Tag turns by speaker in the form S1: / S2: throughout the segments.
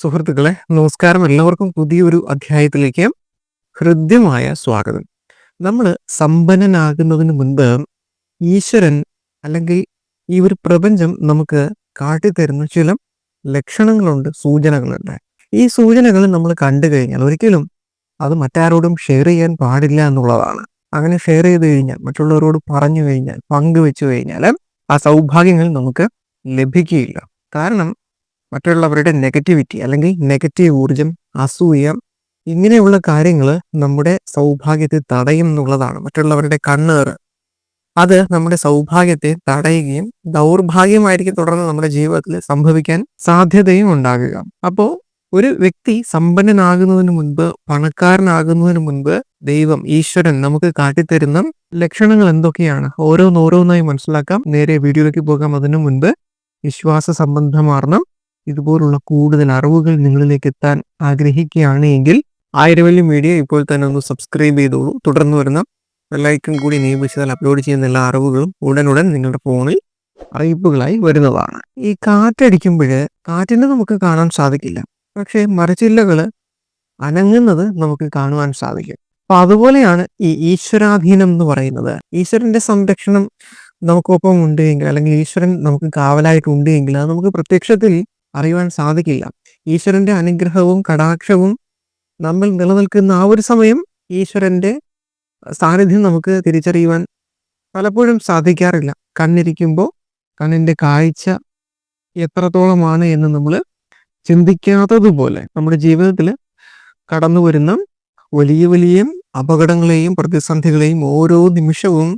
S1: സുഹൃത്തുക്കളെ നമസ്കാരം. എല്ലാവർക്കും പുതിയൊരു അധ്യായത്തിലേക്ക് ഹൃദ്യമായ സ്വാഗതം. നമ്മൾ സമ്പന്നനാകുന്നതിന് മുൻപ് ഈശ്വരൻ അല്ലെങ്കിൽ ഈ ഒരു പ്രപഞ്ചം നമുക്ക് കാട്ടിത്തരുന്ന ചില ലക്ഷണങ്ങളുണ്ട് സൂചനകളുണ്ട്. ഈ സൂചനകൾ നമ്മൾ കണ്ടു കഴിഞ്ഞാൽ ഒരിക്കലും അത് മറ്റാരോടും ഷെയർ ചെയ്യാൻ പാടില്ല എന്നുള്ളതാണ്. അങ്ങനെ ഷെയർ ചെയ്ത് കഴിഞ്ഞാൽ മറ്റുള്ളവരോട് പറഞ്ഞു കഴിഞ്ഞാൽ പങ്കുവെച്ചു കഴിഞ്ഞാൽ ആ സൗഭാഗ്യങ്ങൾ നമുക്ക് ലഭിക്കുകയില്ല. കാരണം മറ്റുള്ളവരുടെ നെഗറ്റിവിറ്റി അല്ലെങ്കിൽ നെഗറ്റീവ് ഊർജം അസൂയ ഇങ്ങനെയുള്ള കാര്യങ്ങൾ നമ്മുടെ സൗഭാഗ്യത്തെ തടയും എന്നുള്ളതാണ്. മറ്റുള്ളവരുടെ കണ്ണേറ് അത് നമ്മുടെ സൗഭാഗ്യത്തെ തടയുകയും ദൗർഭാഗ്യമായിരിക്കും തുടർന്ന് നമ്മുടെ ജീവിതത്തിൽ സംഭവിക്കാൻ സാധ്യതയും ഉണ്ടാകുക. അപ്പോൾ ഒരു വ്യക്തി സമ്പന്നനാകുന്നതിന് മുൻപ് പണക്കാരനാകുന്നതിന് മുൻപ് ദൈവം ഈശ്വരൻ നമുക്ക് കാട്ടിത്തരുന്ന ലക്ഷണങ്ങൾ എന്തൊക്കെയാണ്? ഓരോന്നോരോന്നായി മനസ്സിലാക്കാം. നേരെ വീഡിയോയിലേക്ക് പോകാം. അതിനു മുൻപ് വിശ്വാസ സംബന്ധമാർന്ന ഇതുപോലുള്ള കൂടുതൽ അറിവുകൾ നിങ്ങളിലേക്ക് എത്താൻ ആഗ്രഹിക്കുകയാണ് എങ്കിൽ ആയിരവല്യം വീഡിയോ ഇപ്പോൾ തന്നെ ഒന്ന് സബ്സ്ക്രൈബ് ചെയ്തോളൂ. തുടർന്ന് വരുന്ന ലൈക്കും കൂടി നിയമിച്ചാൽ അപ്ലോഡ് ചെയ്യുന്ന എല്ലാ അറിവുകളും ഉടനുടൻ നിങ്ങളുടെ ഫോണിൽ അറിയിപ്പുകളായി വരുന്നതാണ്. ഈ കാറ്റടിക്കുമ്പോൾ കാറ്റിനെ നമുക്ക് കാണാൻ സാധിക്കില്ല. പക്ഷേ മരച്ചില്ലകൾ അനങ്ങുന്നത് നമുക്ക് കാണുവാൻ സാധിക്കും. അപ്പൊ അതുപോലെയാണ് ഈ ഈശ്വരാധീനം എന്ന് പറയുന്നത്. ഈശ്വരന്റെ സംരക്ഷണം നമുക്കൊപ്പം ഉണ്ട് എങ്കിൽ അല്ലെങ്കിൽ ഈശ്വരൻ നമുക്ക് കാവലായിട്ടുണ്ട് എങ്കിൽ അത് നമുക്ക് പ്രത്യക്ഷത്തിൽ അറിയുവാൻ സാധിക്കില്ല. ഈശ്വരന്റെ അനുഗ്രഹവും കടാക്ഷവും നമ്മൾ നിലനിൽക്കുന്ന ആ ഒരു സമയം ഈശ്വരന്റെ സാന്നിധ്യം നമുക്ക് തിരിച്ചറിയുവാൻ പലപ്പോഴും സാധിക്കാറില്ല. കണ്ണിരിക്കുമ്പോൾ കണ്ണിന്റെ കാഴ്ച എത്രത്തോളമാണ് എന്ന് നമ്മൾ ചിന്തിക്കാത്തതുപോലെ നമ്മുടെ ജീവിതത്തിൽ കടന്നു വരുന്ന വലിയ വലിയ അപകടങ്ങളെയും പ്രതിസന്ധികളെയും ഓരോ നിമിഷവും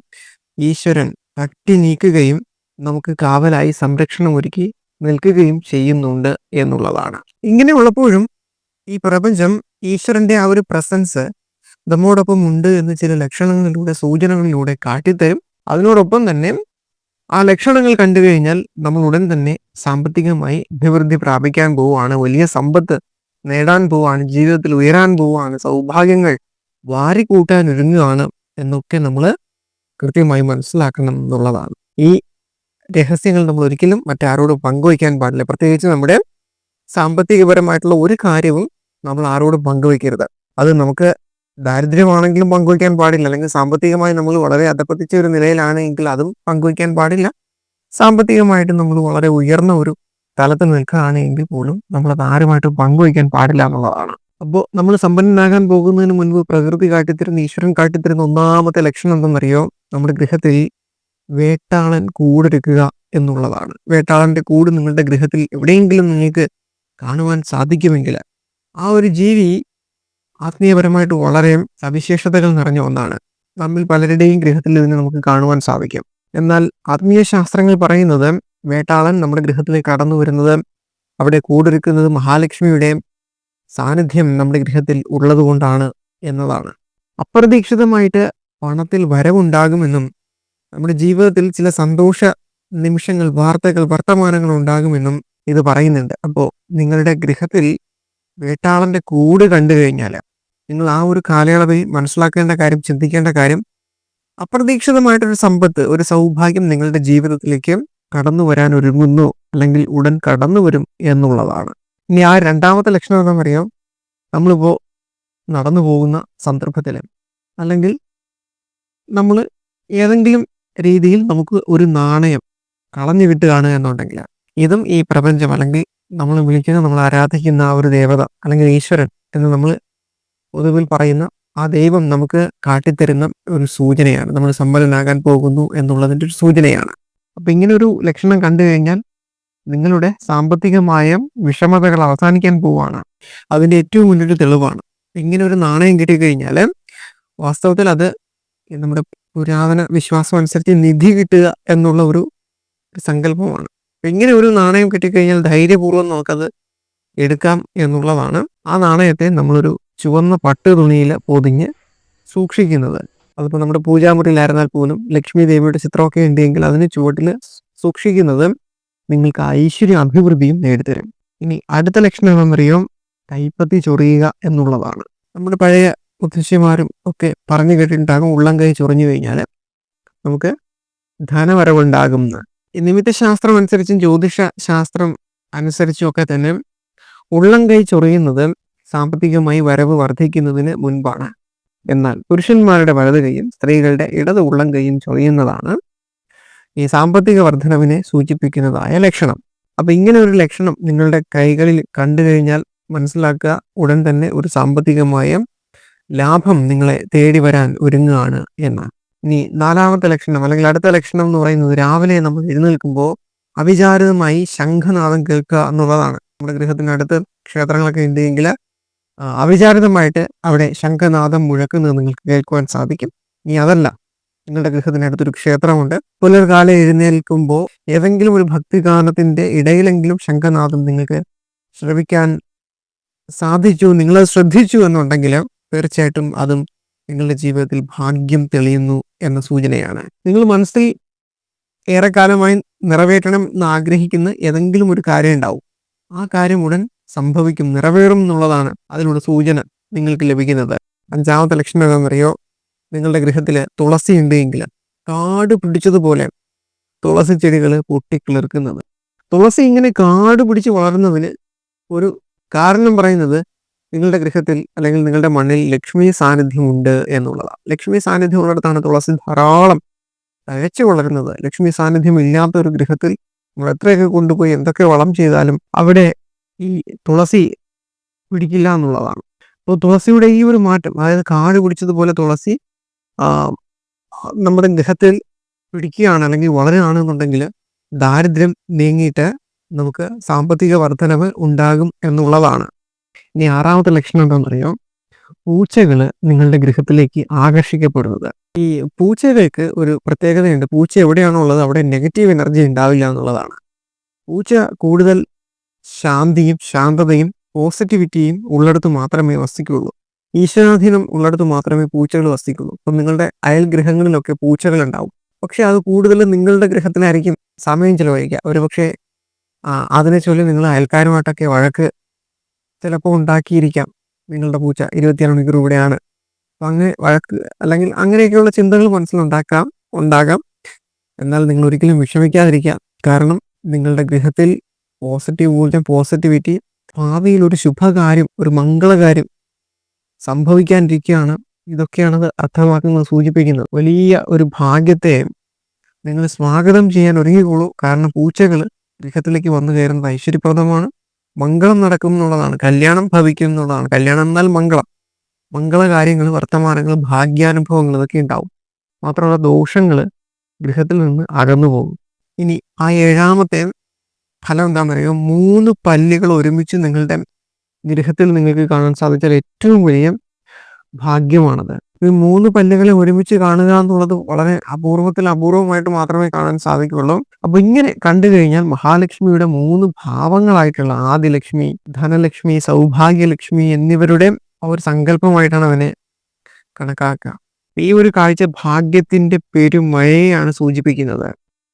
S1: ഈശ്വരൻ തട്ടി നീക്കുകയും നമുക്ക് കാവലായി സംരക്ഷണം ഒരുക്കി നിൽക്കുകയും ചെയ്യുന്നുണ്ട് എന്നുള്ളതാണ്. ഇങ്ങനെയുള്ളപ്പോഴും ഈ പ്രപഞ്ചം ഈശ്വരന്റെ ആ ഒരു പ്രസൻസ് നമ്മോടൊപ്പം ഉണ്ട് എന്ന് ചില ലക്ഷണങ്ങളിലൂടെ സൂചനകളിലൂടെ കാട്ടിത്തരും. അതിനോടൊപ്പം തന്നെ ആ ലക്ഷണങ്ങൾ കണ്ടു കഴിഞ്ഞാൽ നമ്മൾ ഉടൻ തന്നെ സാമ്പത്തികമായി അഭിവൃദ്ധി പ്രാപിക്കാൻ പോവുകയാണ്. വലിയ സമ്പത്ത് നേടാൻ പോവുകയാണ്. ജീവിതത്തിൽ ഉയരാൻ പോവുകയാണ്. സൗഭാഗ്യങ്ങൾ വാരിക്കൂട്ടാൻ ഒരുങ്ങുകയാണ് എന്നൊക്കെ നമ്മൾ കൃത്യമായി മനസ്സിലാക്കണം എന്നുള്ളതാണ്. ഈ രഹസ്യങ്ങൾ നമ്മൾ ഒരിക്കലും മറ്റാരോടും പങ്കുവയ്ക്കാൻ പാടില്ല. പ്രത്യേകിച്ച് നമ്മുടെ സാമ്പത്തികപരമായിട്ടുള്ള ഒരു കാര്യവും നമ്മൾ ആരോടും പങ്കുവയ്ക്കരുത്. അത് നമുക്ക് ദാരിദ്ര്യമാണെങ്കിലും പങ്കുവയ്ക്കാൻ പാടില്ല. അല്ലെങ്കിൽ സാമ്പത്തികമായി നമ്മൾ വളരെ അധപ്പതിച്ച ഒരു നിലയിലാണെങ്കിൽ അതും പങ്കുവയ്ക്കാൻ പാടില്ല. സാമ്പത്തികമായിട്ട് നമ്മൾ വളരെ ഉയർന്ന ഒരു തലത്തിൽ നിൽക്കുകയാണെങ്കിൽ പോലും നമ്മൾ അത് ആരുമായിട്ടും പങ്കുവയ്ക്കാൻ പാടില്ല എന്നുള്ളതാണ്. അപ്പോൾ നമ്മൾ സമ്പന്നനാകാൻ പോകുന്നതിന് മുൻപ് പ്രകൃതി കാട്ടിത്തരുന്ന ഈശ്വരൻ കാട്ടിത്തരുന്ന ഒന്നാമത്തെ ലക്ഷണം എന്തെന്നറിയോ? നമ്മുടെ ഗൃഹത്തിൽ വേട്ടാളൻ കൂടെടുക്കുക എന്നുള്ളതാണ്. വേട്ടാളന്റെ കൂട് നിങ്ങളുടെ ഗൃഹത്തിൽ എവിടെയെങ്കിലും നിങ്ങൾക്ക് കാണുവാൻ സാധിക്കുമെങ്കിൽ ആ ഒരു ജീവി ആത്മീയപരമായിട്ട് വളരെ സവിശേഷതകൾ നിറഞ്ഞ ഒന്നാണ്. നമ്മിൽ പലരുടെയും ഗൃഹത്തിൽ ഇതിനെ നമുക്ക് കാണുവാൻ സാധിക്കും. എന്നാൽ ആത്മീയ ശാസ്ത്രങ്ങൾ പറയുന്നത് വേട്ടാളൻ നമ്മുടെ ഗൃഹത്തിലേക്ക് കടന്നു വരുന്നത് അവിടെ കൂടൊരുക്കുന്നത് മഹാലക്ഷ്മിയുടെ സാന്നിധ്യം നമ്മുടെ ഗൃഹത്തിൽ ഉള്ളതുകൊണ്ടാണ് എന്നതാണ്. അപ്രതീക്ഷിതമായിട്ട് പണത്തിൽ വരവുണ്ടാകുമെന്നും നമ്മുടെ ജീവിതത്തിൽ ചില സന്തോഷ നിമിഷങ്ങൾ വാർത്തകൾ വർത്തമാനങ്ങൾ ഉണ്ടാകുമെന്നും ഇത് പറയുന്നുണ്ട്. അപ്പോൾ നിങ്ങളുടെ ഗൃഹത്തിൽ വേട്ടാളന്റെ കൂട് കണ്ടു കഴിഞ്ഞാൽ നിങ്ങൾ ആ ഒരു കാലയളവിൽ മനസ്സിലാക്കേണ്ട കാര്യം ചിന്തിക്കേണ്ട കാര്യം അപ്രതീക്ഷിതമായിട്ടൊരു സമ്പത്ത് ഒരു സൗഭാഗ്യം നിങ്ങളുടെ ജീവിതത്തിലേക്ക് കടന്നു വരാൻ ഒരുങ്ങുന്നു അല്ലെങ്കിൽ ഉടൻ കടന്നു വരും എന്നുള്ളതാണ്. ഇനി ആ രണ്ടാമത്തെ ലക്ഷണം എന്താ പറയുക നമ്മളിപ്പോൾ നടന്നു പോകുന്ന സന്ദർഭത്തിൽ അല്ലെങ്കിൽ നമ്മൾ ഏതെങ്കിലും രീതിയിൽ നമുക്ക് ഒരു നാണയം കളഞ്ഞു വിട്ടുകയാണ് എന്നുണ്ടെങ്കിൽ ഇതും ഈ പ്രപഞ്ചം അല്ലെങ്കിൽ നമ്മൾ വിളിക്കുന്ന നമ്മൾ ആരാധിക്കുന്ന ആ ഒരു ദേവത അല്ലെങ്കിൽ ഈശ്വരൻ എന്ന് നമ്മൾ പൊതുവിൽ പറയുന്ന ആ ദൈവം നമുക്ക് കാട്ടിത്തരുന്ന ഒരു സൂചനയാണ്. നമ്മൾ സമ്പന്നനാകാൻ പോകുന്നു എന്നുള്ളതിന്റെ ഒരു സൂചനയാണ്. അപ്പം ഇങ്ങനെ ഒരു ലക്ഷണം കണ്ടു കഴിഞ്ഞാൽ നിങ്ങളുടെ സാമ്പത്തികമായ വിഷമതകൾ അവസാനിക്കാൻ പോവുകയാണ്. അതിന്റെ ഏറ്റവും വലിയൊരു തെളിവാണ്. ഇങ്ങനെ ഒരു നാണയം കിട്ടിക്കഴിഞ്ഞാൽ വാസ്തവത്തിൽ അത് നമ്മുടെ പുരാതന വിശ്വാസം അനുസരിച്ച് നിധി കിട്ടുക എന്നുള്ള ഒരു സങ്കല്പമാണ്. ഇങ്ങനെ ഒരു നാണയം കിട്ടിക്കഴിഞ്ഞാൽ ധൈര്യപൂർവം നമുക്കത് എടുക്കാം എന്നുള്ളതാണ് ആ നാണയത്തെ നമ്മളൊരു ചുവന്ന പട്ട് തുണിയിൽ പൊതിഞ്ഞ് സൂക്ഷിക്കുന്നത്. അതിപ്പോൾ നമ്മുടെ പൂജാമുറിയിലായിരുന്നാൽ പോലും ലക്ഷ്മി ദേവിയുടെ ചിത്രമൊക്കെ ഉണ്ടെങ്കിൽ അതിന് ചുവട്ടിൽ സൂക്ഷിക്കുന്നത് നിങ്ങൾക്ക് ഐശ്വര്യ അഭിവൃദ്ധിയും നേടിത്തരും. ഇനി അടുത്ത ലക്ഷണം എന്താണെന്നറിയോ കൈപ്പത്തി ചൊറിയുക എന്നുള്ളതാണ്. നമ്മുടെ പഴയ മുത്തശ്ശിമാരും ഒക്കെ പറഞ്ഞു കേട്ടിട്ടുണ്ടാകും. ഉള്ളം കൈ ചൊറിഞ്ഞു കഴിഞ്ഞാൽ നമുക്ക് ധനവരവുണ്ടാകും നിമിത്ത ശാസ്ത്രം അനുസരിച്ചും ജ്യോതിഷ ശാസ്ത്രം അനുസരിച്ചും ഒക്കെ തന്നെ ഉള്ളം കൈ ചൊറിയുന്നത് സാമ്പത്തികമായി വരവ് വർദ്ധിക്കുന്നതിന് മുൻപാണ്. എന്നാൽ പുരുഷന്മാരുടെ വലത് കൈയും സ്ത്രീകളുടെ ഇടത് ഉള്ളം കൈയും ചൊറിയുന്നതാണ് ഈ സാമ്പത്തിക വർധനവിനെ സൂചിപ്പിക്കുന്നതായ ലക്ഷണം. അപ്പൊ ഇങ്ങനെ ഒരു ലക്ഷണം നിങ്ങളുടെ കൈകളിൽ കണ്ടു കഴിഞ്ഞാൽ മനസ്സിലാക്കുക ഉടൻ തന്നെ ഒരു സാമ്പത്തികമായ ലാഭം നിങ്ങളെ തേടി വരാൻ ഒരുങ്ങുകയാണ് എന്നാണ് ഇനി നാലാമത്തെ ലക്ഷണം അല്ലെങ്കിൽ അടുത്ത ലക്ഷണം എന്ന് പറയുന്നത് രാവിലെ നമ്മൾ എഴുന്നേൽക്കുമ്പോൾ അവിചാരിതമായി ശംഖനാദം കേൾക്കുക എന്നുള്ളതാണ്. നമ്മുടെ ഗൃഹത്തിനടുത്ത് ക്ഷേത്രങ്ങളൊക്കെ ഉണ്ടെങ്കിൽ അവിചാരിതമായിട്ട് അവിടെ ശംഖനാദം മുഴക്കുന്നത് നിങ്ങൾക്ക് കേൾക്കുവാൻ സാധിക്കും. ഇനി അതല്ല. നിങ്ങളുടെ ഗൃഹത്തിനടുത്തൊരു ക്ഷേത്രമുണ്ട്. പുലർകാലം എഴുന്നേൽക്കുമ്പോൾ ഏതെങ്കിലും ഒരു ഭക്തിഗാനത്തിന്റെ ഇടയിലെങ്കിലും ശംഖനാഥം നിങ്ങൾക്ക് ശ്രവിക്കാൻ സാധിച്ചു നിങ്ങളത് ശ്രദ്ധിച്ചു എന്നുണ്ടെങ്കിൽ തീർച്ചയായിട്ടും അതും നിങ്ങളുടെ ജീവിതത്തിൽ ഭാഗ്യം തെളിയുന്നു എന്ന സൂചനയാണ്. നിങ്ങൾ മനസ്സിൽ ഏറെക്കാലമായി നിറവേറ്റണം എന്ന് ആഗ്രഹിക്കുന്ന ഏതെങ്കിലും ഒരു കാര്യം ഉണ്ടാവും. ആ കാര്യം ഉടൻ സംഭവിക്കും നിറവേറും എന്നുള്ളതാണ് അതിനുള്ള സൂചന നിങ്ങൾക്ക് ലഭിക്കുന്നത്. അഞ്ചാമത്തെ ലക്ഷണം എന്താണെന്നറിയോ? നിങ്ങളുടെ ഗൃഹത്തിൽ തുളസി ഉണ്ടെങ്കിൽ കാട് പിടിച്ചതുപോലെ തുളസി ചെടികൾ പൊട്ടിക്കിളിർക്കുന്നത് തുളസി ഇങ്ങനെ കാട് പിടിച്ച് വളർന്നതിന് ഒരു കാരണം പറയുന്നത് നിങ്ങളുടെ ഗൃഹത്തിൽ അല്ലെങ്കിൽ നിങ്ങളുടെ മണ്ണിൽ ലക്ഷ്മി സാന്നിധ്യം ഉണ്ട് എന്നുള്ളതാണ് ലക്ഷ്മി സാന്നിധ്യം ഉള്ളിടത്താണ് തുളസി ധാരാളം തഴച്ചു വളരുന്നത്. ലക്ഷ്മി സാന്നിധ്യം ഇല്ലാത്ത ഒരു ഗൃഹത്തിൽ നമ്മൾ എത്രയൊക്കെ കൊണ്ടുപോയി എന്തൊക്കെ വളം ചെയ്താലും അവിടെ ഈ തുളസി പിടിക്കില്ല എന്നുള്ളതാണ്. അപ്പോൾ തുളസിയുടെ ഈ ഒരു മാറ്റം അതായത് കാട് പിടിച്ചതുപോലെ തുളസി നമ്മുടെ ഗൃഹത്തിൽ പിടിക്കുകയാണ് അല്ലെങ്കിൽ വളരുകയാണെന്നുണ്ടെങ്കിൽ ദാരിദ്ര്യം നീങ്ങിയിട്ട് നമുക്ക് സാമ്പത്തിക വർധനവ് ഉണ്ടാകും എന്നുള്ളതാണ്. ഇനി ആറാമത്തെ ലക്ഷണം എന്താണെന്നറിയോ? പൂച്ചകൾ നിങ്ങളുടെ ഗൃഹത്തിലേക്ക് ആകർഷിക്കപ്പെടുന്നത്. ഈ പൂച്ചകൾക്ക് ഒരു പ്രത്യേകതയുണ്ട്. പൂച്ച എവിടെയാണോ ഉള്ളത് അവിടെ നെഗറ്റീവ് എനർജി ഉണ്ടാവില്ല എന്നുള്ളതാണ്. പൂച്ച കൂടുതൽ ശാന്തിയും ശാന്തതയും പോസിറ്റിവിറ്റിയും ഉള്ളിടത്ത് മാത്രമേ വസിക്കുകയുള്ളൂ. ഈശ്വരാധീനം ഉള്ളിടത്ത് മാത്രമേ പൂച്ചകൾ വസിക്കുള്ളൂ അപ്പം നിങ്ങളുടെ അയൽ ഗ്രഹങ്ങളിലൊക്കെ പൂച്ചകൾ ഉണ്ടാവും പക്ഷെ അത് കൂടുതലും നിങ്ങളുടെ ഗ്രഹത്തിനായിരിക്കും സമയം ചിലവഴിക്കുക. ഒരുപക്ഷെ അതിനെ ചൊല്ലി നിങ്ങൾ അയൽക്കാരുമായിട്ടൊക്കെ വഴക്ക് ചിലപ്പോൾ ഉണ്ടാക്കിയിരിക്കാം. നിങ്ങളുടെ പൂച്ച ഇരുപത്തിയാറ് മണിക്കൂർ ഇവിടെയാണ്. അപ്പം അങ്ങനെ വഴക്ക് അല്ലെങ്കിൽ അങ്ങനെയൊക്കെയുള്ള ചിന്തകൾ മനസ്സിലുണ്ടാക്കാം ഉണ്ടാകാം. എന്നാൽ നിങ്ങൾ ഒരിക്കലും വിഷമിക്കാതിരിക്കാം. കാരണം നിങ്ങളുടെ ഗൃഹത്തിൽ പോസിറ്റീവ് ഊർജം പോസിറ്റിവിറ്റി ഭാവിയിൽ ഒരു ശുഭകാര്യം ഒരു മംഗളകാര്യം സംഭവിക്കാനിരിക്കുകയാണ്. ഇതൊക്കെയാണ് അർത്ഥമാക്കുന്നത് സൂചിപ്പിക്കുന്നത്. വലിയ ഒരു ഭാഗ്യത്തെ നിങ്ങൾ സ്വാഗതം ചെയ്യാൻ ഒരുങ്ങിക്കോളൂ കാരണം പൂച്ചകൾ ഗൃഹത്തിലേക്ക് വന്നു കയറുന്നത് ഐശ്വര്യപ്രദമാണ്. മംഗളം നടക്കും എന്നുള്ളതാണ്. കല്യാണം ഭവിക്കും എന്നുള്ളതാണ്. കല്യാണം എന്നാൽ മംഗളം. മംഗള കാര്യങ്ങൾ വർത്തമാനങ്ങൾ ഭാഗ്യാനുഭവങ്ങൾ ഇതൊക്കെ ഉണ്ടാവും. മാത്രമല്ല ദോഷങ്ങൾ ഗൃഹത്തിൽ നിന്ന് അകന്നു പോകും. ഇനി ആ ഏഴാമത്തെ ഫലം എന്താണെന്ന് പറയുക മൂന്ന് പല്ലുകൾ ഒരുമിച്ച് നിങ്ങളുടെ ഗൃഹത്തിൽ നിങ്ങൾക്ക് കാണാൻ സാധിച്ചാൽ ഏറ്റവും വലിയ ഭാഗ്യമാണത്. ഈ മൂന്ന് പല്ലുകളെ ഒരുമിച്ച് കാണുക എന്നുള്ളത് വളരെ അപൂർവത്തിൽ അപൂർവമായിട്ട് മാത്രമേ കാണാൻ സാധിക്കുകയുള്ളൂ അപ്പൊ ഇങ്ങനെ കണ്ടു കഴിഞ്ഞാൽ മഹാലക്ഷ്മിയുടെ മൂന്ന് ഭാവങ്ങളായിട്ടുള്ള ആദിലക്ഷ്മി ധനലക്ഷ്മി സൗഭാഗ്യലക്ഷ്മി എന്നിവരുടെ ഒരു സങ്കല്പമായിട്ടാണ് അവനെ കണക്കാക്കുക. ഈ ഒരു കാഴ്ച ഭാഗ്യത്തിന്റെ പെരുമഴയാണ് സൂചിപ്പിക്കുന്നത്.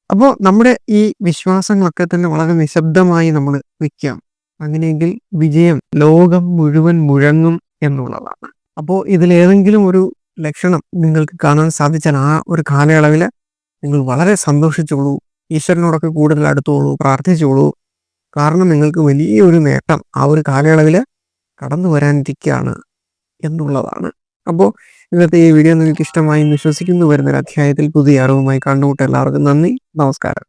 S1: അപ്പോൾ നമ്മുടെ ഈ വിശ്വാസങ്ങളൊക്കെ തന്നെ വളരെ നിശബ്ദമായി നമ്മൾ വയ്ക്കാം. അങ്ങനെയെങ്കിൽ വിജയം ലോകം മുഴുവൻ മുഴങ്ങും എന്നുള്ളതാണ്. അപ്പോൾ ഇതിലേതെങ്കിലും ഒരു ലക്ഷണം നിങ്ങൾക്ക് കാണാൻ സാധിച്ചാൽ ആ ഒരു കാലയളവിൽ നിങ്ങൾ വളരെ സന്തോഷിച്ചോളൂ. ഈശ്വരനോടൊക്കെ കൂടുതൽ അടുത്തോളൂ പ്രാർത്ഥിച്ചോളൂ. കാരണം നിങ്ങൾക്ക് വലിയൊരു നേട്ടം ആ ഒരു കാലയളവിൽ കടന്നു വരാനിരിക്കുകയാണ് എന്നുള്ളതാണ്. അപ്പോൾ ഇന്നത്തെ ഈ വീഡിയോ നിങ്ങൾക്ക് ഇഷ്ടമായി വിശ്വസിക്കുന്നു. വരുന്നൊരു അധ്യായത്തിൽ പുതിയ അറിവുമായി കണ്ടുമുട്ട എല്ലാവർക്കും നന്ദി. നമസ്കാരം.